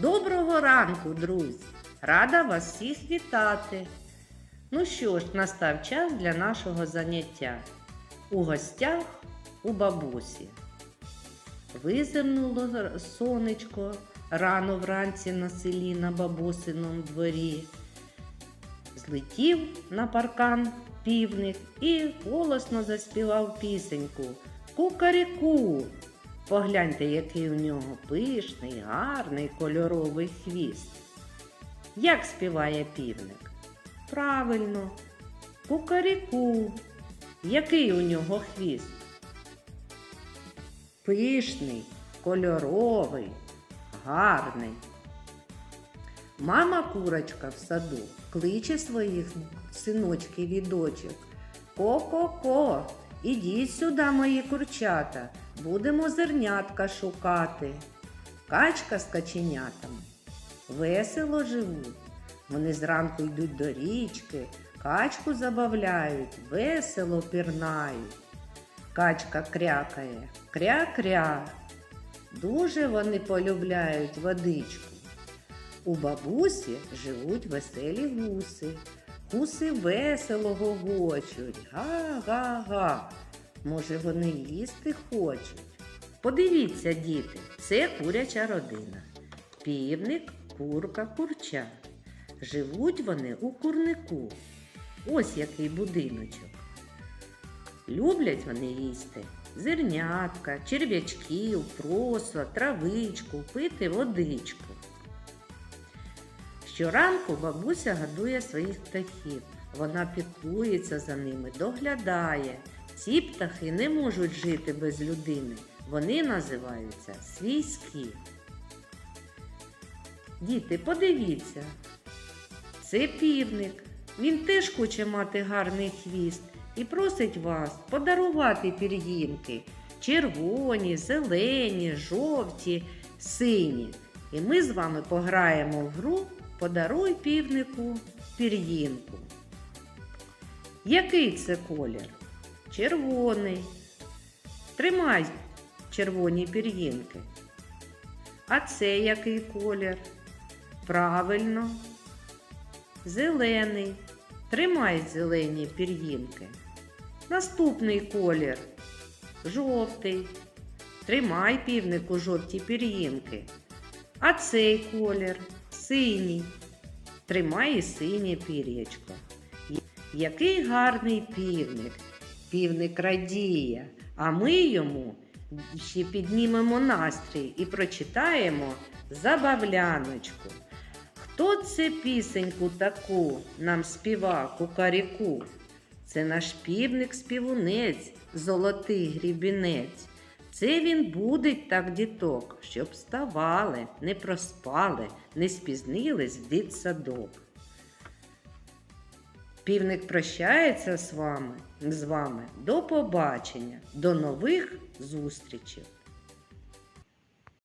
Доброго ранку, друзі! Рада вас всіх вітати. Ну що ж, настав час для нашого заняття. У гостях у бабусі. Визирнуло сонечко рано вранці на селі на бабусиному дворі. Злетів на паркан півник і голосно заспівав пісеньку Кукаріку. Погляньте, який у нього пишний, гарний кольоровий хвіст. Як співає півник? Правильно, кукаріку. Який у нього хвіст? Пишний, кольоровий, гарний. Мама курочка в саду кличе своїх синочків і дочок. Ко-ко-ко, ідіть сюди, мої курчата, будемо зернятка шукати. Качка з каченятами весело живуть. Вони зранку йдуть до річки, качку забавляють, весело пірнають. Качка крякає, кря-кря. Дуже вони полюбляють водичку. У бабусі живуть веселі гуси. Гуси весело гогочуть. Га-га-га. Може, вони їсти хочуть. Подивіться, діти, це куряча родина. Півник, курка, курча. Живуть вони у курнику. Ось який будиночок. Люблять вони їсти зернятка, черв'ячків, просо, травичку, пити водичку. Щоранку бабуся годує своїх птахів. Вона піклується за ними, доглядає. Ці птахи не можуть жити без людини. Вони називаються свійські. Діти, подивіться. Це півник. Він теж хоче мати гарний хвіст і просить вас подарувати пір'їнки червоні, зелені, жовті, сині. І ми з вами пограємо в гру Подаруй півнику пір'їнку. Який це колір? Червоний. Тримай червоні пір'їнки. А це який колір? Правильно. Зелений. Тримай зелені пір'їнки. Наступний колір жовтий. Тримай півнику жовті пір'їнки. А цей колір синій. Тримай синє пір'ячко. Який гарний півник. Півник радіє, а ми йому ще піднімемо настрій і прочитаємо забавляночку. Хто це пісеньку таку нам співа кукаріку? Це наш півник-співунець, золотий грібінець. Це він будить так діток, щоб вставали, не проспали, не спізнились в дитсадок. Півник прощається з вами, з вами. До побачення, до нових зустрічей!